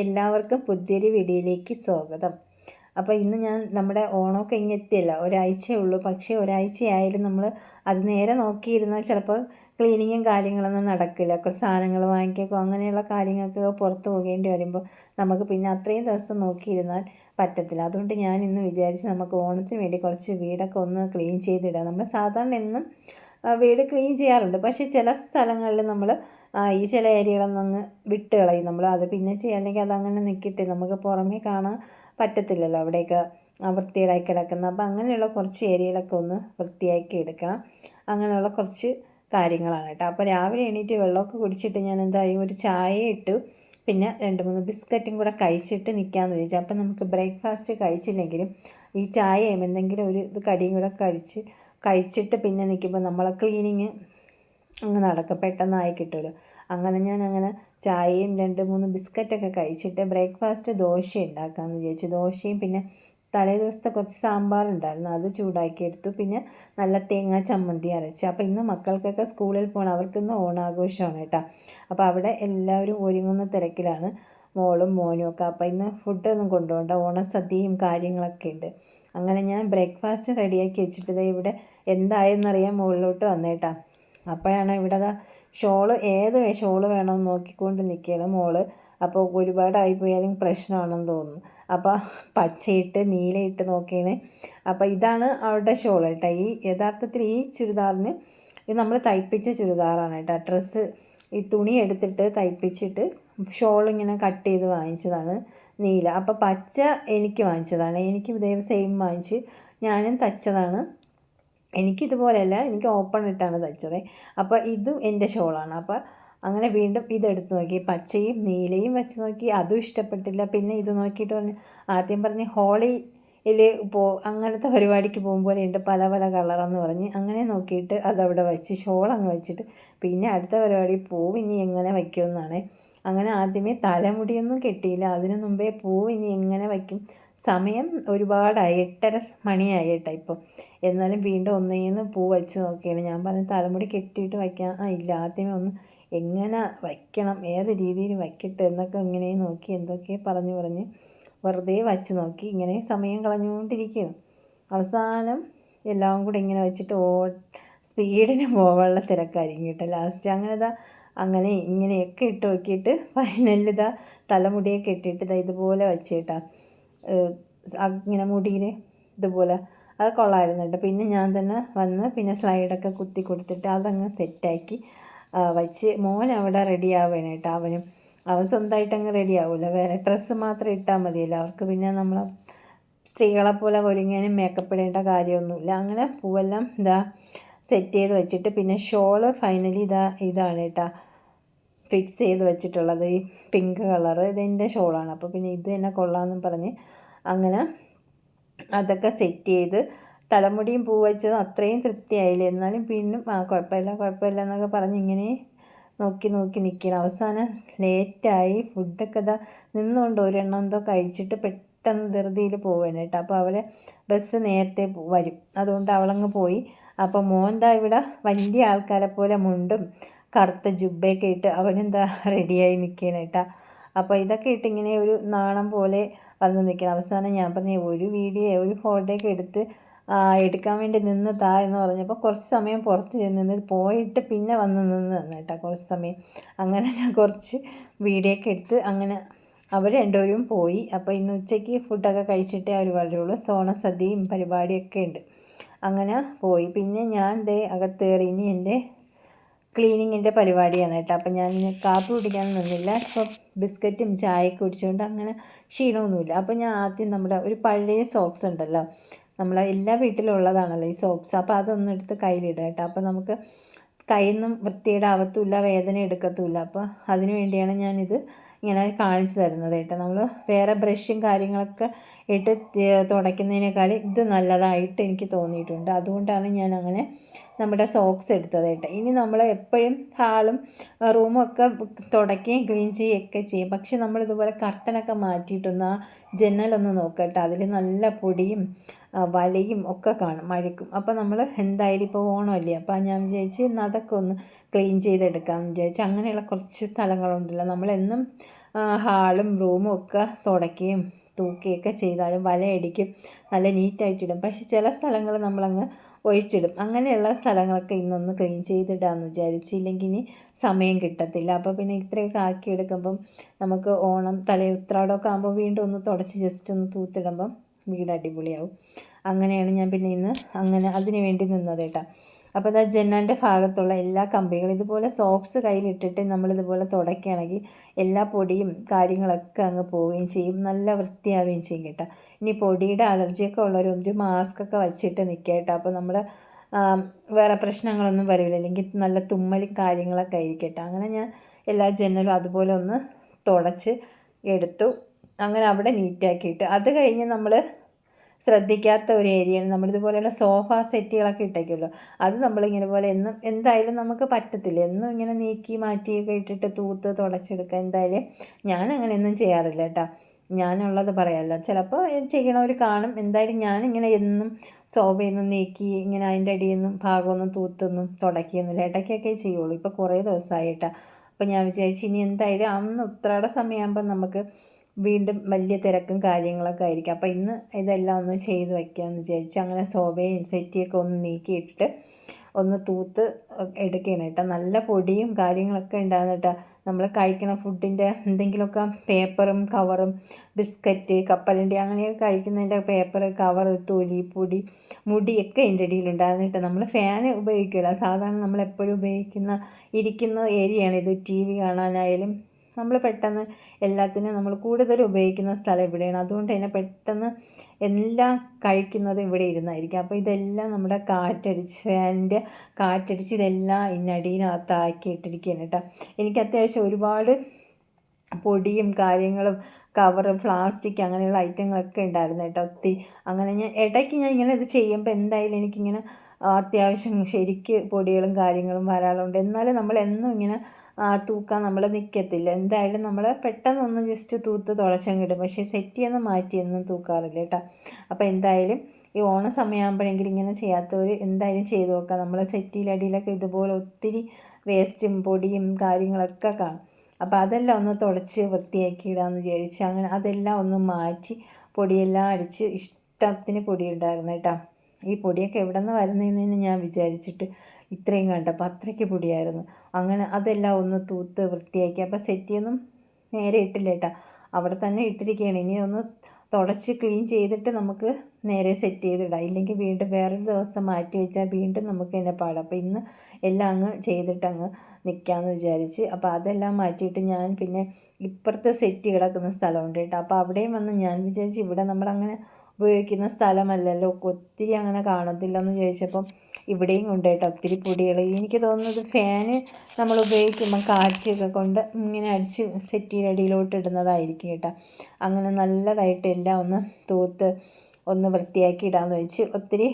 എല്ലാവർക്കും പുതിയൊരു വീഡിയോയിലേക്ക് സ്വാഗതം. അപ്പോൾ ഇന്ന് ഞാൻ നമ്മുടെ ഓണമൊക്കെ ഇങ്ങെത്തിയല്ല ഒരാഴ്ചയേ ഉള്ളൂ. പക്ഷേ ഒരാഴ്ചയായാലും നമ്മൾ അത് നേരെ നോക്കിയിരുന്നാൽ ചിലപ്പോൾ ക്ലീനിങ്ങും കാര്യങ്ങളൊന്നും നടക്കില്ല. കുറച്ച് സാധനങ്ങൾ വാങ്ങിക്കോ അങ്ങനെയുള്ള കാര്യങ്ങൾക്കൊക്കെ പുറത്ത് പോകേണ്ടി വരുമ്പോൾ നമുക്ക് പിന്നെ അത്രയും ദിവസം നോക്കിയിരുന്നാൽ പറ്റത്തില്ല. അതുകൊണ്ട് ഞാൻ ഇന്ന് വിചാരിച്ച് നമുക്ക് ഓണത്തിന് വേണ്ടി കുറച്ച് വീടൊക്കെ ഒന്ന് ക്ലീൻ ചെയ്തിടാം. നമ്മൾ സാധാരണ എന്നും വീട് ക്ലീൻ ചെയ്യാറുണ്ട്. പക്ഷേ ചില സ്ഥലങ്ങളിൽ നമ്മൾ ഈ ചില ഏരിയകളൊന്നും അങ്ങ് വിട്ട് കളയും നമ്മൾ അത് പിന്നെ ചെയ്യുക അതങ്ങനെ നിൽക്കട്ടെ നമുക്ക് പുറമേ കാണാൻ പറ്റത്തില്ലല്ലോ അവിടെയൊക്കെ വൃത്തികേടായി കിടക്കുന്ന. അപ്പം അങ്ങനെയുള്ള കുറച്ച് ഏരിയകളൊക്കെ ഒന്ന് വൃത്തിയാക്കി എടുക്കണം. അങ്ങനെയുള്ള കുറച്ച് കാര്യങ്ങളാണ് കേട്ടോ. അപ്പോൾ രാവിലെ എണീറ്റ് വെള്ളമൊക്കെ കുടിച്ചിട്ട് ഞാൻ എന്തായി ഒരു ചായ ഇട്ടു. പിന്നെ രണ്ട് മൂന്ന് ബിസ്ക്കറ്റും കൂടെ കഴിച്ചിട്ട് നിൽക്കാമെന്ന് വിചാരിച്ചു. അപ്പം നമുക്ക് ബ്രേക്ക്ഫാസ്റ്റ് കഴിച്ചില്ലെങ്കിലും ഈ ചായയും എന്തെങ്കിലും ഒരു ഇത് കടിയും കൂടെ കഴിച്ച് കഴിച്ചിട്ട് പിന്നെ നിൽക്കുമ്പോൾ നമ്മളെ ക്ലീനിങ് അങ്ങ് നടക്കും പെട്ടെന്നായി കിട്ടുമല്ലോ അങ്ങനെ ഞാൻ അങ്ങനെ ചായയും രണ്ട് മൂന്ന് ബിസ്ക്കറ്റൊക്കെ കഴിച്ചിട്ട് ബ്രേക്ക്ഫാസ്റ്റ് ദോശ ഉണ്ടാക്കാമെന്ന് വിചാരിച്ചു. ദോശയും പിന്നെ തലേ ദിവസത്തെ കുറച്ച് സാമ്പാറുണ്ടായിരുന്നു അത് ചൂടാക്കി എടുത്തു. പിന്നെ നല്ല തേങ്ങ ചമ്മന്തി അരച്ച്. അപ്പോൾ ഇന്ന് മക്കൾക്കൊക്കെ സ്കൂളിൽ പോകണം. അവർക്കിന്ന് ഓണാഘോഷമാണ് കേട്ടോ. അപ്പോൾ അവിടെ എല്ലാവരും ഒരുങ്ങുന്ന തിരക്കിലാണ് മോളും മോനും ഒക്കെ. അപ്പോൾ ഇന്ന് ഫുഡൊന്നും കൊണ്ടുപോകണ്ട. ഓണസദ്യയും കാര്യങ്ങളൊക്കെ ഉണ്ട്. അങ്ങനെ ഞാൻ ബ്രേക്ക്ഫാസ്റ്റ് റെഡിയാക്കി വെച്ചിട്ട് ഇവിടെ എന്തായെന്നറിയാൻ മുകളിലോട്ട് വന്നേട്ടാ. അപ്പോഴാണ് ഇവിടെ ഷോൾ ഏത് ഷോൾ വേണമെന്ന് നോക്കിക്കൊണ്ട് നിൽക്കുകയാണ് മോൾ. അപ്പോൾ ഒരുപാടായി പോയാലും പ്രശ്നമാണെന്ന് തോന്നുന്നു. അപ്പോൾ പച്ചയിട്ട് നീലയിട്ട് നോക്കിയാണ്. അപ്പോൾ ഇതാണ് അവളുടെ ഷോൾ കേട്ടോ. ഈ യഥാർത്ഥത്തിൽ ഈ ചുരിദാറിന് ഇത് നമ്മൾ തയ്പ്പിച്ച ചുരിദാറാണ് കേട്ടോ. ഡ്രസ്സ് ഈ തുണി എടുത്തിട്ട് തയ്പ്പിച്ചിട്ട് ഷോൾ ഇങ്ങനെ കട്ട് ചെയ്ത് വാങ്ങിച്ചതാണ് നീല. അപ്പോൾ പച്ച എനിക്ക് വാങ്ങിച്ചതാണ്. എനിക്കും ഇതേ സെയിം വാങ്ങിച്ച് ഞാനും തയ്ച്ചതാണ് എനിക്കിതുപോലെയല്ല എനിക്ക് ഓപ്പൺ ഇട്ടാണ് തയ്ച്ചത്. അപ്പോൾ ഇതും എന്റെ ഷോളാണ്. അപ്പോൾ അങ്ങനെ വീണ്ടും ഇതെടുത്ത് നോക്കി. പച്ചയും നീലയും വെച്ച് നോക്കി. അതും ഇഷ്ടപ്പെട്ടില്ല. പിന്നെ ഇത് നോക്കിയിട്ട് പറഞ്ഞു ആദ്യം പറഞ്ഞ് ഹോളിയിൽ പോ അങ്ങനത്തെ പരിപാടിക്ക് പോകുമ്പോൾ ഉണ്ട് പല പല കളറെന്ന് പറഞ്ഞ് അങ്ങനെ നോക്കിയിട്ട് അതവിടെ വെച്ച് ഷോൾ അങ്ങ് വെച്ചിട്ട് പിന്നെ അടുത്ത പരിപാടി പൂവ് ഇനി എങ്ങനെ വയ്ക്കുമെന്നാണ്. അങ്ങനെ ആദ്യമേ തലമുടിയൊന്നും കെട്ടിയില്ല. അതിനു മുമ്പേ പൂവ് ഇനി എങ്ങനെ വയ്ക്കും? സമയം ഒരുപാടായി. എട്ടര മണിയായി കേട്ടോ ഇപ്പോൾ എന്നാലും വീണ്ടും ഒന്നേന്ന് പൂ വെച്ച് നോക്കിയാണ്. ഞാൻ പറഞ്ഞ തലമുടി കെട്ടിയിട്ട് വയ്ക്കാൻ ആ ഇല്ല ആദ്യമേ ഒന്ന് എങ്ങനെ വയ്ക്കണം? ഏത് രീതിയിൽ വയ്ക്കട്ടെ എന്നൊക്കെ ഇങ്ങനെ നോക്കി എന്തൊക്കെ പറഞ്ഞു പറഞ്ഞ് വെറുതെ വച്ച് നോക്കി ഇങ്ങനെ സമയം കളഞ്ഞുകൊണ്ടിരിക്കുകയാണ്. അവസാനം എല്ലാം കൂടെ ഇങ്ങനെ വെച്ചിട്ട് ഓ സ്പീഡിന് പോകാനുള്ള തിരക്കായിരിക്കും കേട്ടോ. ലാസ്റ്റ് അങ്ങനെ ഇതാ അങ്ങനെ ഇങ്ങനെയൊക്കെ ഇട്ട് നോക്കിയിട്ട് ഫൈനലിൽ ഇതാ തലമുടിയൊക്കെ ഇട്ടിട്ട് ഇതാ ഇതുപോലെ വെച്ചിട്ടാ. ഇങ്ങനെ മുടിയിൽ ഇതുപോലെ അത് കൊള്ളായിരുന്നു കേട്ടോ. പിന്നെ ഞാൻ തന്നെ വന്ന് പിന്നെ സ്ലൈഡൊക്കെ കുത്തി കൊടുത്തിട്ട് അതങ്ങ് സെറ്റാക്കി വച്ച് മോൻ അവിടെ റെഡി ആവുകയാണ് അവനും അവൻ സ്വന്തമായിട്ട് അങ്ങ് റെഡി ആവില്ല വേറെ ഡ്രസ്സ് മാത്രം ഇട്ടാൽ മതിയല്ലോ. അവർക്ക് പിന്നെ നമ്മൾ സ്ത്രീകളെ പോലെ ഒരുങ്ങാനും മേക്കപ്പ് ഇടേണ്ട കാര്യമൊന്നുമില്ല. അങ്ങനെ പൂവെല്ലാം ഇതാ സെറ്റ് ചെയ്ത് വെച്ചിട്ട് പിന്നെ ഷോൾ ഫൈനലി ഇതാ ഇതാണ് കേട്ടോ ഫിക്സ് ചെയ്ത് വെച്ചിട്ടുള്ളത്. ഈ പിങ്ക് കളറ് ഇതെന്റെ ഷോളാണ് അപ്പോൾ പിന്നെ ഇത് തന്നെ കൊള്ളാമെന്നും പറഞ്ഞ് അങ്ങനെ അതൊക്കെ സെറ്റ് ചെയ്ത് തലമുടിയും പൂ വെച്ചത് അത്രയും തൃപ്തിയായില്ല? എന്നാലും പിന്നും ആ കുഴപ്പമില്ല കുഴപ്പമില്ല എന്നൊക്കെ പറഞ്ഞ് ഇങ്ങനെ നോക്കി നോക്കി നിൽക്കണം അവസാനം ലേറ്റായി ഫുഡൊക്കെ ഇതാ നിന്നുകൊണ്ട് ഒരെണ്ണം എന്തോ കഴിച്ചിട്ട് പെട്ടെന്ന് ധൃതിയിൽ പോവുകയാണ് കേട്ടോ. അപ്പോൾ അവരെ ബസ് നേരത്തെ വരും. അതുകൊണ്ട് അവളങ്ങ് പോയി. അപ്പോൾ മോന്താ ഇവിടെ വലിയ ആൾക്കാരെ പോലെ മുണ്ടും കറുത്ത ജുബയൊക്കെ ഇട്ട് അവനെന്താ റെഡിയായി നിൽക്കണം കേട്ടോ. അപ്പോൾ ഇതൊക്കെ ഇട്ട് ഇങ്ങനെ ഒരു നാണം പോലെ വന്ന് നിൽക്കണം അവസാനം ഞാൻ പറഞ്ഞു ഒരു വീഡിയോ ഒരു ഫോട്ടോ ഒക്കെ എടുത്ത് എടുക്കാൻ വേണ്ടി നിന്ന് താ എന്ന് പറഞ്ഞപ്പോൾ കുറച്ച് സമയം പുറത്ത് നിന്ന് പോയിട്ട് പിന്നെ വന്ന് നിന്ന് കേട്ടോ കുറച്ച് സമയം. അങ്ങനെ ഞാൻ കുറച്ച് വീഡിയോ ഒക്കെ എടുത്ത് അങ്ങനെ അവർ രണ്ടുപേരും പോയി. അപ്പോൾ ഇന്ന് ഉച്ചയ്ക്ക് ഫുഡൊക്കെ കഴിച്ചിട്ടേ അവർ വരുള്ളൂ സോണസദ്യയും പരിപാടിയൊക്കെ ഉണ്ട്. അങ്ങനെ പോയി. പിന്നെ ഞാൻ ദേ അകത്തേറി ഇനി എന്റെ ക്ലീനിങ്ങിന്റെ പരിപാടിയാണ് കേട്ടോ. അപ്പം ഞാൻ കാപ്പി കുടിക്കാൻ നിന്നില്ല. അപ്പോൾ ബിസ്ക്കറ്റും ചായയൊക്കെ കുടിച്ചുകൊണ്ട് അങ്ങനെ ക്ഷീണമൊന്നുമില്ല. അപ്പോൾ ഞാൻ ആദ്യം നമ്മുടെ ഒരു പഴയ സോക്സ് ഉണ്ടല്ലോ. നമ്മളെ എല്ലാ വീട്ടിലും ഉള്ളതാണല്ലോ ഈ സോക്സ് അപ്പോൾ അതൊന്നും എടുത്ത് കയ്യിലിടുക കേട്ടോ. അപ്പോൾ നമുക്ക് കയ്യൊന്നും വൃത്തിയുടെ ആവത്തുമില്ല വേദന എടുക്കത്തുമില്ല അപ്പോൾ അതിനു വേണ്ടിയാണ് ഞാനിത് ഇങ്ങനെ കാണിച്ചു തരുന്നത് കേട്ടോ. നമ്മൾ വേറെ ബ്രഷും കാര്യങ്ങളൊക്കെ ഇട്ട് തുടയ്ക്കുന്നതിനേക്കാളും ഇത് നല്ലതായിട്ട് എനിക്ക് തോന്നിയിട്ടുണ്ട്. അതുകൊണ്ടാണ് ഞാൻ അങ്ങനെ നമ്മുടെ സോക്സ് എടുത്തത് കേട്ടോ. ഇനി നമ്മൾ എപ്പോഴും ഹാളും റൂമും ഒക്കെ തുടയ്ക്കുകയും ക്ലീൻ ചെയ്യുകയൊക്കെ ചെയ്യും. പക്ഷെ നമ്മളിതുപോലെ കർട്ടനൊക്കെ മാറ്റിയിട്ടൊന്ന് ആ ജനലൊന്ന് നോക്കട്ടെ അതിൽ നല്ല പൊടിയും വലയും ഒക്കെ കാണും മഴക്കും അപ്പോൾ നമ്മൾ എന്തായാലും ഇപ്പോൾ ഓണമല്ലേ? അപ്പോൾ ഞാൻ വിചാരിച്ച് അതൊക്കെ ഒന്ന് ക്ലീൻ ചെയ്തെടുക്കാമെന്ന് വിചാരിച്ചു അങ്ങനെയുള്ള കുറച്ച് സ്ഥലങ്ങളുണ്ടല്ലോ. നമ്മളെന്നും ഹാളും റൂമും ഒക്കെ തുടയ്ക്കുകയും തൂക്കുകയൊക്കെ ചെയ്താലും വലയടിക്കും നല്ല നീറ്റായിട്ടിടും. പക്ഷെ ചില സ്ഥലങ്ങൾ നമ്മളങ്ങ് ഒഴിച്ചിടും. അങ്ങനെയുള്ള സ്ഥലങ്ങളൊക്കെ ഇന്നൊന്ന് ക്ലീൻ ചെയ്തിടാമെന്ന് വിചാരിച്ചില്ലെങ്കിൽ ഇനി സമയം കിട്ടത്തില്ല. അപ്പോൾ പിന്നെ ഇത്രയൊക്കെ ആക്കിയെടുക്കുമ്പം നമുക്ക് ഓണം തലേ ഉത്രാടമൊക്കെ ആകുമ്പോൾ വീണ്ടും ഒന്ന് തുടച്ച് ജസ്റ്റ് ഒന്ന് തൂത്തിടുമ്പം വീട് അടിപൊളിയാവും. അങ്ങനെയാണ് ഞാൻ പിന്നെ ഇന്ന് അങ്ങനെ അതിന് വേണ്ടി നിന്നത് കേട്ടോ. അപ്പോൾ അതാ ജനലിന്റെ ഭാഗത്തുള്ള എല്ലാ കമ്പികളും ഇതുപോലെ സോക്സ് കയ്യിലിട്ടിട്ട് നമ്മളിതുപോലെ തുടക്കുകയാണെങ്കിൽ എല്ലാ പൊടിയും കാര്യങ്ങളൊക്കെ അങ്ങ് പോവുകയും ചെയ്യും. നല്ല വൃത്തിയാവുകയും ചെയ്യും കേട്ടോ. ഇനി പൊടിയുടെ അലർജിയൊക്കെ ഉള്ളവർ ഒരു മാസ്കൊക്കെ വെച്ചിട്ട് നിൽക്കുക കേട്ടോ. അപ്പോൾ നമ്മൾ വേറെ പ്രശ്നങ്ങളൊന്നും വരില്ല. അല്ലെങ്കിൽ നല്ല തുമ്മലും കാര്യങ്ങളൊക്കെ ആയിരിക്കട്ടെ അങ്ങനെ ഞാൻ എല്ലാ ജനലും അതുപോലെ ഒന്ന് തുടച്ച് എടുത്തു. അങ്ങനെ അവിടെ നീറ്റാക്കിയിട്ട് അത് കഴിഞ്ഞ് നമ്മൾ ശ്രദ്ധിക്കാത്ത ഒരു ഏരിയയാണ്. നമ്മളിതുപോലെയുള്ള സോഫ സെറ്റുകളൊക്കെ ഇട്ടേക്കുള്ളൂ അത് നമ്മളിങ്ങനെ പോലെ എന്നും എന്തായാലും നമുക്ക് പറ്റത്തില്ല. എന്നും ഇങ്ങനെ നീക്കി മാറ്റിയൊക്കെ ഇട്ടിട്ട് തൂത്ത് തുടച്ചെടുക്കുക എന്തായാലും ഞാൻ അങ്ങനെയൊന്നും ചെയ്യാറില്ല കേട്ടോ. ഞാനുള്ളത് പറയാമല്ലോ ചിലപ്പോൾ ചെയ്യണവർ കാണും. എന്തായാലും ഞാനിങ്ങനെ എന്നും സോഫയിൽ നിന്നും നീക്കി ഇങ്ങനെ അതിന്റെ അടിയിൽ നിന്നും ഭാഗമൊന്നും തൂത്തൊന്നും തുടക്കിയൊന്നുമില്ല. ഇടയ്ക്കൊക്കെ ചെയ്യുള്ളൂ. ഇപ്പോൾ കുറേ ദിവസമായിട്ടാണ്. അപ്പോൾ ഞാൻ വിചാരിച്ചു ഇനി എന്തായാലും അന്ന് ഉത്രാട സമയമാകുമ്പോൾ നമുക്ക് വീണ്ടും വലിയ തിരക്കും കാര്യങ്ങളൊക്കെ ആയിരിക്കും. അപ്പോൾ ഇന്ന് ഇതെല്ലാം ഒന്ന് ചെയ്ത് വയ്ക്കാമെന്ന് വിചാരിച്ച് അങ്ങനെ സോഫയും സെറ്റിയൊക്കെ ഒന്ന് നീക്കിയിട്ടിട്ട് ഒന്ന് തൂത്ത് എടുക്കണം കേട്ടോ. നല്ല പൊടിയും കാര്യങ്ങളൊക്കെ ഉണ്ടാകുന്ന കേട്ടോ. നമ്മൾ കഴിക്കണ ഫുഡിന്റെ എന്തെങ്കിലുമൊക്കെ പേപ്പറും കവറും ബിസ്ക്കറ്റ് കപ്പലണ്ടി അങ്ങനെയൊക്കെ കഴിക്കുന്നതിന്റെ പേപ്പർ കവർ തൊലി പൊടി മുടിയൊക്കെ അതിന്റെ ഇടയിലുണ്ടായിരുന്നു കേട്ടോ. നമ്മൾ ഫാൻ ഉപയോഗിക്കില്ല സാധാരണ നമ്മൾ എപ്പോഴും ഉപയോഗിക്കുന്ന ഇരിക്കുന്ന ഏരിയയാണ് ഇത്. ടി വി കാണാനായാലും നമ്മൾ പെട്ടെന്ന് എല്ലാത്തിനും നമ്മൾ കൂടുതൽ ഉപയോഗിക്കുന്ന സ്ഥലം ഇവിടെയാണ്. അതുകൊണ്ട് തന്നെ പെട്ടെന്ന് എല്ലാം കഴിക്കുന്നത് ഇവിടെ ഇരുന്നായിരിക്കും. അപ്പോൾ ഇതെല്ലാം നമ്മുടെ കാറ്റടിച്ച് ഫാനിന്റെ കാറ്റടിച്ച് ഇതെല്ലാം ഇന്നടിയിനകത്താക്കി ഇട്ടിരിക്കുകയാണ് കേട്ടോ. എനിക്ക് അത്യാവശ്യം ഒരുപാട് പൊടിയും കാര്യങ്ങളും കവർ പ്ലാസ്റ്റിക് അങ്ങനെയുള്ള ഐറ്റങ്ങളൊക്കെ ഉണ്ടായിരുന്നു കേട്ടോ. ഒത്തിരി. അങ്ങനെ ഞാൻ ഇടയ്ക്ക് ഞാൻ ഇങ്ങനെ ഇത് ചെയ്യുമ്പോൾ എന്തായാലും എനിക്കിങ്ങനെ അത്യാവശ്യം ശരിക്ക് പൊടികളും കാര്യങ്ങളും വരാറുണ്ട്. എന്നാലും നമ്മൾ എന്നും ഇങ്ങനെ തൂക്കാൻ നമ്മൾ നിൽക്കത്തില്ല എന്തായാലും നമ്മൾ പെട്ടെന്നൊന്ന് ജസ്റ്റ് തൂത്ത് തുടച്ചങ്ങിടും പക്ഷേ സെറ്റ് ചെയ്യുന്ന മാറ്റിയൊന്നും തൂക്കാറില്ല കേട്ടോ. അപ്പോൾ എന്തായാലും ഈ ഓണ സമയമാകുമ്പോഴെങ്കിലും ഇങ്ങനെ ചെയ്യാത്തവർ എന്തായാലും ചെയ്ത് നോക്കാം. നമ്മൾ സെറ്റിയിലടിയിലൊക്കെ ഇതുപോലെ ഒത്തിരി വേസ്റ്റും പൊടിയും കാര്യങ്ങളൊക്കെ കാണും. അപ്പോൾ അതെല്ലാം ഒന്ന് തുടച്ച് വൃത്തിയാക്കി ഇടാമെന്ന് വിചാരിച്ച് അങ്ങനെ അതെല്ലാം ഒന്ന് മാറ്റി പൊടിയെല്ലാം അടിച്ച് ഇഷ്ടത്തിന് പൊടി ഉണ്ടായിരുന്നു കേട്ടോ. ഈ പൊടിയൊക്കെ എവിടെ നിന്ന് വരുന്നതെന്ന് ഞാൻ വിചാരിച്ചിട്ട് ഇത്രയും കണ്ടപ്പോൾ അത്രയ്ക്ക് പൊടിയായിരുന്നു. അങ്ങനെ അതെല്ലാം ഒന്ന് തൂത്ത് വൃത്തിയാക്കി. അപ്പോൾ സെറ്റിയൊന്നും നേരെ ഇട്ടില്ല കേട്ടോ. അവിടെ തന്നെ ഇട്ടിരിക്കുകയാണ് ഇനി ഒന്ന് തുടച്ച് ക്ലീൻ ചെയ്തിട്ട് നമുക്ക് നേരെ സെറ്റ് ചെയ്തിടാം. ഇല്ലെങ്കിൽ വീണ്ടും വേറൊരു ദിവസം മാറ്റി വെച്ചാൽ വീണ്ടും നമുക്ക് എന്നെ പാടാം. അപ്പോൾ ഇന്ന് എല്ലാം അങ്ങ് ചെയ്തിട്ട് അങ്ങ് നിൽക്കാമെന്ന് വിചാരിച്ച്. അപ്പോൾ അതെല്ലാം മാറ്റിയിട്ട് ഞാൻ പിന്നെ ഇപ്പുറത്തെ സെറ്റ് കിടക്കുന്ന സ്ഥലമുണ്ട് കേട്ടോ. അപ്പോൾ അവിടെയും വന്ന് ഞാൻ വിചാരിച്ച് ഇവിടെ നമ്മളങ്ങനെ ഉപയോഗിക്കുന്ന സ്ഥലമല്ലല്ലോ. ഒത്തിരി അങ്ങനെ കാണത്തില്ലെന്ന് ചോദിച്ചപ്പം ഇവിടെയും ഉണ്ട് കേട്ടോ ഒത്തിരി പൊടികൾ എനിക്ക് തോന്നുന്നത് ഫാന് നമ്മൾ ഉപയോഗിക്കുമ്പോൾ കാറ്റൊക്കെ കൊണ്ട് ഇങ്ങനെ അടിച്ച് സെറ്റിയുടെ അടിയിലോട്ട് ഇടുന്നതായിരിക്കും കേട്ടോ. അങ്ങനെ നല്ലതായിട്ട് എല്ലാം ഒന്ന് തൂത്ത് ഒന്ന് വൃത്തിയാക്കി ഇടാമെന്ന് വെച്ച് ഒത്തിരി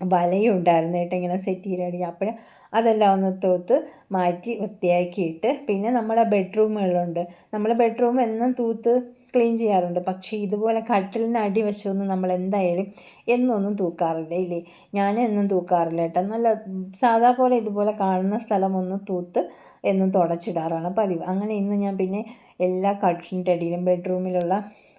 വലയുണ്ടായിരുന്നു കേട്ടോ ഇങ്ങനെ സെറ്റിയുടെ അടി അപ്പോൾ അതെല്ലാം ഒന്ന് തൂത്ത് മാറ്റി വൃത്തിയാക്കിയിട്ട് പിന്നെ നമ്മുടെ ബെഡ്റൂമുകളുണ്ട്. നമ്മുടെ ബെഡ്റൂം എന്നും തൂത്ത് ക്ലീൻ ചെയ്യാറുണ്ട്. പക്ഷേ ഇതുപോലെ കട്ടിലിന് അടിവശമൊന്നും നമ്മൾ എന്തായാലും എന്നൊന്നും തൂക്കാറില്ല ഇല്ലേ? ഞാൻ എന്നും തൂക്കാറില്ല കേട്ടോ. നല്ല സാധാ പോലെ ഇതുപോലെ കാണുന്ന സ്ഥലം ഒന്ന് തൂത്ത് എന്നും തുടച്ചിടാറാണ് പതിവ്. അങ്ങനെ ഇന്ന് ഞാൻ പിന്നെ എല്ലാ കട്ടിലിന്റെ അടിയിലും ബെഡ്റൂമിലുള്ള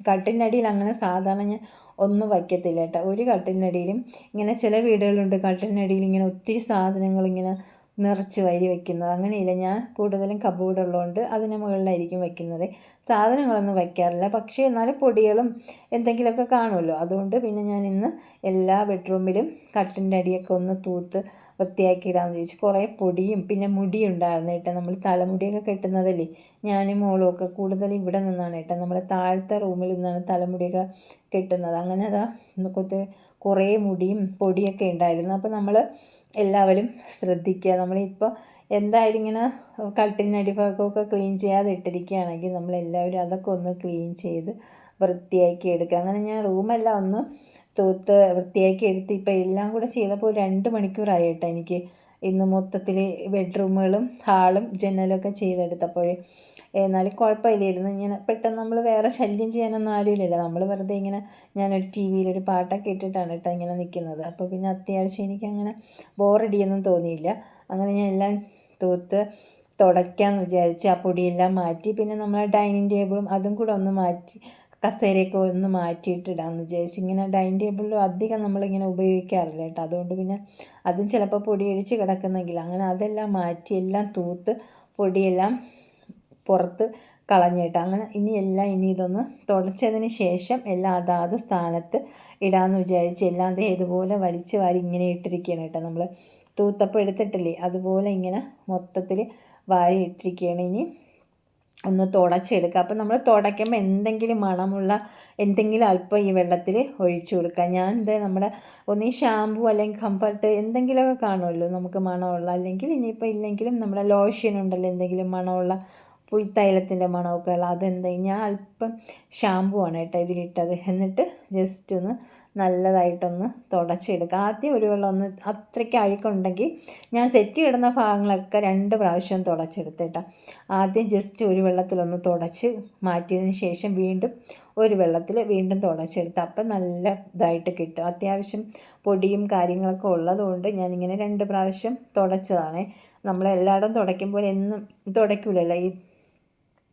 കട്ടിലിന്റെ അടിയിൽ അങ്ങനെ സാധാരണ ഞാൻ ഒന്നും വയ്ക്കത്തില്ല കേട്ടോ. ഒരു കട്ടിലിന്റെ അടിയിലും ഇങ്ങനെ ചില വീടുകളുണ്ട്. കട്ടിലിന്റെ അടിയിൽ ഇങ്ങനെ ഒത്തിരി സാധനങ്ങൾ ഇങ്ങനെ നിറച്ച് വരി വയ്ക്കുന്നത് അങ്ങനെയില്ല. ഞാൻ കൂടുതലും കബോർഡ് ഉള്ളതുകൊണ്ട് അതിന് മുകളിലായിരിക്കും വയ്ക്കുന്നത് സാധനങ്ങളൊന്നും വയ്ക്കാറില്ല പക്ഷേ എന്നാലും പൊടികളും എന്തെങ്കിലുമൊക്കെ കാണുമല്ലോ. അതുകൊണ്ട് പിന്നെ ഞാൻ ഇന്ന് എല്ലാ ബെഡ്റൂമിലും കട്ടിന്റെ അടിയൊക്കെ ഒന്ന് തൂത്ത് വൃത്തിയാക്കി ഇടാമെന്ന് ചോദിച്ചു. കുറേ പൊടിയും പിന്നെ മുടിയും ഉണ്ടായിരുന്നു കേട്ടോ നമ്മൾ തലമുടിയൊക്കെ കെട്ടുന്നതല്ലേ? ഞാനും മോളും ഒക്കെ കൂടുതൽ ഇവിടെ നിന്നാണ് കേട്ടോ നമ്മൾ താഴത്തെ റൂമിൽ നിന്നാണ് തലമുടിയൊക്കെ കെട്ടുന്നത്. അങ്ങനെ അതാ കൊത്ത് കുറേ മുടിയും പൊടിയൊക്കെ ഉണ്ടായിരുന്നു. അപ്പോൾ നമ്മൾ എല്ലാവരും ശ്രദ്ധിക്കുക. നമ്മളിപ്പോൾ എന്തായാലും ഇങ്ങനെ കട്ടിനടിഭാഗമൊക്കെ ക്ലീൻ ചെയ്യാതെ ഇട്ടിരിക്കുകയാണെങ്കിൽ നമ്മളെല്ലാവരും അതൊക്കെ ഒന്ന് ക്ലീൻ ചെയ്ത് വൃത്തിയാക്കി എടുക്കുക. അങ്ങനെ ഞാൻ റൂമെല്ലാം ഒന്ന് തൂത്ത് വൃത്തിയാക്കി എടുത്ത് ഇപ്പോൾ എല്ലാം കൂടെ ചെയ്തപ്പോൾ രണ്ട് മണിക്കൂറായി കേട്ടോ എനിക്ക് ഇന്ന് മൊത്തത്തിൽ ബെഡ്റൂമുകളും ഹാളും ജനലൊക്കെ ചെയ്തെടുത്തപ്പോൾ. എന്നാലും കുഴപ്പമില്ലായിരുന്നു. ഇങ്ങനെ പെട്ടെന്ന് നമ്മൾ വേറെ ശല്യം ചെയ്യാനൊന്നും ആരുമില്ലല്ലോ. നമ്മൾ വെറുതെ ഇങ്ങനെ ഞാനൊരു ടി വിയിലൊരു പാട്ടൊക്കെ ഇട്ടിട്ടാണ് കേട്ടോ ഇങ്ങനെ നിൽക്കുന്നത്. അപ്പോൾ പിന്നെ അത്യാവശ്യം എനിക്കങ്ങനെ ബോറടിയൊന്നും തോന്നിയില്ല. അങ്ങനെ ഞാൻ എല്ലാം തൂത്ത് തുടയ്ക്കാമെന്ന് വിചാരിച്ച് ആ പൊടിയെല്ലാം മാറ്റി. പിന്നെ നമ്മളെ ഡൈനിങ് ടേബിളും അതും കൂടെ ഒന്ന് മാറ്റി കസേരയൊക്കെ ഒന്ന് മാറ്റിയിട്ടിടാമെന്ന് വിചാരിച്ചു ഇങ്ങനെ ഡൈനിങ് ടേബിളിൽ അധികം നമ്മളിങ്ങനെ ഉപയോഗിക്കാറില്ല കേട്ടോ. അതുകൊണ്ട് പിന്നെ അതും ചിലപ്പോൾ പൊടിയടിച്ച് കിടക്കുന്നെങ്കിൽ അങ്ങനെ അതെല്ലാം മാറ്റി എല്ലാം തൂത്ത് പൊടിയെല്ലാം പുറത്ത് കളഞ്ഞിട്ട് അങ്ങനെ ഇനി എല്ലാം ഇനി ഇതൊന്ന് തുടച്ചതിന് ശേഷം എല്ലാം അതാത് സ്ഥാനത്ത് ഇടാമെന്ന് വിചാരിച്ച് എല്ലാം ഇതുപോലെ വലിച്ച് വാരി ഇങ്ങനെ ഇട്ടിരിക്കുകയാണ് കേട്ടോ നമ്മൾ തൂത്തപ്പം എടുത്തിട്ടില്ലേ? അതുപോലെ ഇങ്ങനെ മൊത്തത്തിൽ വാരി ഇട്ടിരിക്കുകയാണ് ഇനി. ഒന്ന് തുടച്ചെടുക്കുക. അപ്പോൾ നമ്മൾ തുടയ്ക്കുമ്പോൾ എന്തെങ്കിലും മണമുള്ള എന്തെങ്കിലും അല്പം ഈ വെള്ളത്തിൽ ഒഴിച്ചു കൊടുക്കുക. ഞാൻ ഇത് നമ്മുടെ ഒന്നീ ഷാമ്പു അല്ലെങ്കിൽ കംഫർട്ട് എന്തെങ്കിലുമൊക്കെ കാണുമല്ലോ നമുക്ക് മണമുള്ള. അല്ലെങ്കിൽ ഇനിയിപ്പോൾ ഇല്ലെങ്കിലും നമ്മുടെ ലോഷൻ ഉണ്ടല്ലോ എന്തെങ്കിലും മണമുള്ള പുൽത്തൈലത്തിന്റെ മണമൊക്കെ ഉള്ള. അതെന്താ ഞാൻ അല്പം ഷാമ്പു ആണ് കേട്ടോ ഇതിലിട്ടത്. എന്നിട്ട് ജസ്റ്റ് ഒന്ന് നല്ലതായിട്ടൊന്ന് തുടച്ചെടുക്കുക. ആദ്യം ഒരു വെള്ളം ഒന്ന് അത്രയ്ക്ക് അഴുക്കുണ്ടെങ്കിൽ ഞാൻ സെറ്റ് ഇടുന്ന ഭാഗങ്ങളൊക്കെ രണ്ട് പ്രാവശ്യം തുടച്ചെടുത്തേട്ടാ. ആദ്യം ജസ്റ്റ് ഒരു വെള്ളത്തിലൊന്ന് തുടച്ച് മാറ്റിയതിന് ശേഷം വീണ്ടും ഒരു വെള്ളത്തിൽ വീണ്ടും തുടച്ചെടുത്ത് അപ്പം നല്ല ഇതായിട്ട് കിട്ടും. അത്യാവശ്യം പൊടിയും കാര്യങ്ങളൊക്കെ ഉള്ളതുകൊണ്ട് ഞാനിങ്ങനെ രണ്ട് പ്രാവശ്യം തുടച്ചതാണ്. നമ്മൾ തുടയ്ക്കുമ്പോൾ എന്നും തുടയ്ക്കില്ലല്ലോ ഈ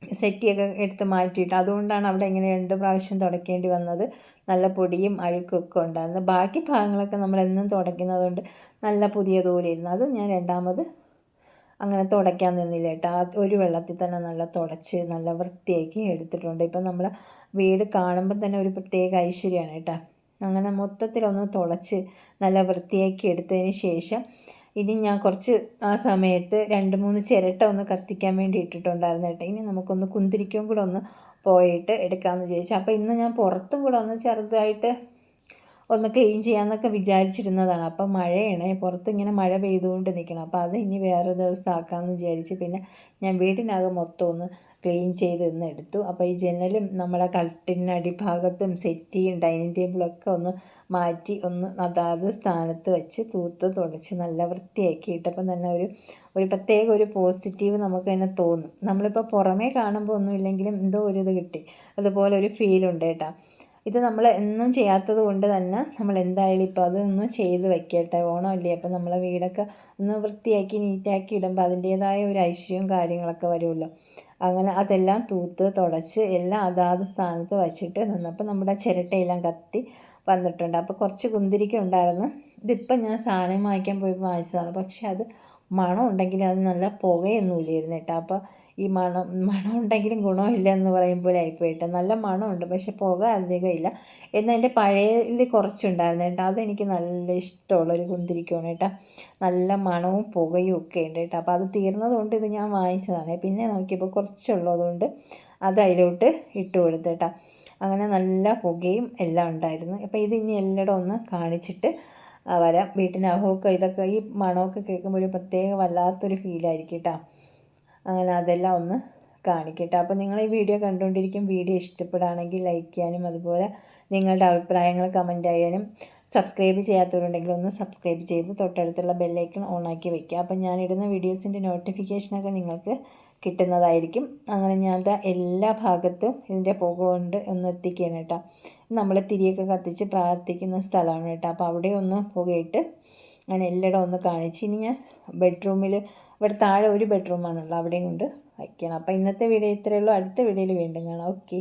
സെറ്റിയൊക്കെ എടുത്ത് മാറ്റിയിട്ട് അതുകൊണ്ടാണ് അവിടെ ഇങ്ങനെ രണ്ട് പ്രാവശ്യം തുടയ്ക്കേണ്ടി വന്നത്. നല്ല പൊടിയും അഴുക്കൊക്കെ ഉണ്ടായിരുന്നു. ബാക്കി ഭാഗങ്ങളൊക്കെ നമ്മൾ എന്നും തുടയ്ക്കുന്നതുകൊണ്ട് നല്ല പുതിയ തോലിയിരുന്നു അത് ഞാൻ രണ്ടാമത് അങ്ങനെ തുടയ്ക്കാൻ നിന്നില്ല കേട്ടോ. ഒരു വെള്ളത്തിൽ തന്നെ നല്ല തുടച്ച് നല്ല വൃത്തിയാക്കി എടുത്തിട്ടുണ്ട്. ഇപ്പം നമ്മൾ വീട് കാണുമ്പോൾ തന്നെ ഒരു പ്രത്യേക ഐശ്വര്യമാണ് കേട്ടോ. അങ്ങനെ മൊത്തത്തിലൊന്ന് തുടച്ച് നല്ല വൃത്തിയാക്കി എടുത്തതിന് ശേഷം ഇനി ഞാൻ കുറച്ച് ആ സമയത്ത് രണ്ട് മൂന്ന് ചിരട്ട ഒന്ന് കത്തിക്കാൻ വേണ്ടി ഇട്ടിട്ടുണ്ടായിരുന്നു കേട്ടോ. ഇനി നമുക്കൊന്ന് കുന്തിരിക്കും കൂടെ ഒന്ന് പോയിട്ട് എടുക്കാമെന്ന് വിചാരിച്ചു. അപ്പോൾ ഇന്ന് ഞാൻ പുറത്തും കൂടെ ഒന്ന് ചെറുതായിട്ട് ഒന്ന് ക്ലീൻ ചെയ്യാമെന്നൊക്കെ വിചാരിച്ചിരുന്നതാണ്. അപ്പം മഴയാണ് പുറത്ത് ഇങ്ങനെ മഴ പെയ്തുകൊണ്ട് നിൽക്കണം. അപ്പോൾ അത് ഇനി വേറെ ദിവസം ആക്കാമെന്ന് വിചാരിച്ച് പിന്നെ ഞാൻ വീട്ടിനകം മൊത്തം ഒന്ന് ക്ലീൻ ചെയ്ത് ഇന്ന് എടുത്തു അപ്പോൾ ഈ ജനലും നമ്മുടെ സെറ്റ് സെറ്റിയും ഡൈനിങ് ടേബിളൊക്കെ ഒന്ന് മാറ്റി ഒന്ന് അതാത് സ്ഥാനത്ത് വെച്ച് തൂത്ത് തുടച്ച് നല്ല വൃത്തിയാക്കി ഇട്ടപ്പം തന്നെ ഒരു ഒരു പ്രത്യേക ഒരു പോസിറ്റീവ് നമുക്ക് തന്നെ തോന്നും. നമ്മളിപ്പോൾ പുറമേ കാണുമ്പോൾ ഒന്നുമില്ലെങ്കിലും എന്തോ ഒരു ഇത് കിട്ടി. അതുപോലെ ഒരു ഫീലുണ്ട് കേട്ടോ. ഇത് നമ്മൾ എന്നും ചെയ്യാത്തത് കൊണ്ട് തന്നെ നമ്മൾ എന്തായാലും ഇപ്പോൾ അതൊന്നും ചെയ്ത് വെക്കട്ടെ. ഓണമല്ലേ? അപ്പോൾ നമ്മളെ വീടൊക്കെ ഒന്ന് വൃത്തിയാക്കി നീറ്റാക്കി ഇടുമ്പോൾ അതിന്റേതായ ഒരു ഐശ്വര്യവും കാര്യങ്ങളൊക്കെ വരുമല്ലോ. അങ്ങനെ അതെല്ലാം തൂത്ത് തുടച്ച് എല്ലാം അതാത് സ്ഥാനത്ത് വച്ചിട്ട് നിന്നപ്പോൾ നമ്മുടെ ചിരട്ടയെല്ലാം കത്തി വന്നിട്ടുണ്ട്. അപ്പോൾ കുറച്ച് കുന്തിരിക്ക ഉണ്ടായിരുന്നു. ഇതിപ്പം ഞാൻ സാധനം വാങ്ങിക്കാൻ പോയി വാങ്ങിച്ചതാണ്. പക്ഷേ അത് മണം ഉണ്ടെങ്കിൽ അത് നല്ല പുകയൊന്നുമില്ലായിരുന്നു കേട്ടോ. അപ്പോൾ ഈ മണം മണം ഉണ്ടെങ്കിലും ഗുണമില്ല എന്ന് പറയും പോലെ ആയിപ്പോയിട്ട് നല്ല മണമുണ്ട് പക്ഷെ പുക അധികം ഇല്ല എന്നാൽ എന്റെ പഴയതിൽ കുറച്ചുണ്ടായിരുന്നു കേട്ടോ. അതെനിക്ക് നല്ല ഇഷ്ടമുള്ളൊരു കുന്തിരിക്കമാണ് കേട്ടോ. നല്ല മണവും പുകയും ഒക്കെ ഉണ്ട് കേട്ടോ. അപ്പോൾ അത് തീർന്നതുകൊണ്ട് ഇത് ഞാൻ വാങ്ങിച്ചതാണ്. പിന്നെ നോക്കിയപ്പോൾ കുറച്ചുള്ളതുകൊണ്ട് അത് അതിലോട്ട് ഇട്ട് കൊടുത്തു കേട്ടോ. അങ്ങനെ നല്ല പുകയും എല്ലാം ഉണ്ടായിരുന്നു. അപ്പോൾ ഇത് ഇനി എല്ലായിടും ഒന്ന് കാണിച്ചിട്ട് വരാം. വീട്ടിനകമൊക്കെ ഇതൊക്കെ ഈ മണമൊക്കെ കേൾക്കുമ്പോൾ ഒരു പ്രത്യേക വല്ലാത്തൊരു ഫീലായിരിക്കും കേട്ടോ. അങ്ങനെ അതെല്ലാം ഒന്ന് കാണിക്കട്ടെ. അപ്പോൾ നിങ്ങൾ ഈ വീഡിയോ കണ്ടുകൊണ്ടിരിക്കും. വീഡിയോ ഇഷ്ടപ്പെടുകയാണെങ്കിൽ ലൈക്ക് ചെയ്യാനും അതുപോലെ നിങ്ങളുടെ അഭിപ്രായങ്ങൾ കമന്റ് ചെയ്യാനും സബ്സ്ക്രൈബ് ചെയ്യാത്തവരുണ്ടെങ്കിൽ ഒന്ന് സബ്സ്ക്രൈബ് ചെയ്ത് തൊട്ടടുത്തുള്ള ബെല്ലൈക്കൺ ഓണാക്കി വയ്ക്കുക അപ്പം ഞാനിടുന്ന വീഡിയോസിന്റെ നോട്ടിഫിക്കേഷനൊക്കെ നിങ്ങൾക്ക് കിട്ടുന്നതായിരിക്കും. അങ്ങനെ ഞാൻ എല്ലാ ഭാഗത്തും ഇതിന്റെ പുക കൊണ്ട് ഒന്ന് എത്തിക്കുകയാണ് കേട്ടോ. നമ്മൾ തിരിയൊക്കെ കത്തിച്ച് പ്രാർത്ഥിക്കുന്ന സ്ഥലമാണ് കേട്ടോ. അപ്പോൾ അവിടെ ഒന്ന് പുകയിട്ട് അങ്ങനെ എല്ലായിടം ഒന്ന് കാണിച്ച് ഇനി ഞാൻ ബെഡ്റൂമിൽ ഇവിടെ താഴെ ഒരു ബെഡ്റൂമാണുള്ളത് അവിടെയും കൊണ്ട് വയ്ക്കണം. അപ്പോൾ ഇന്നത്തെ വീഡിയോ ഇത്രയേ ഉള്ളൂ. അടുത്ത വീഡിയോയിൽ വീണ്ടും കാണാം. ഓക്കെ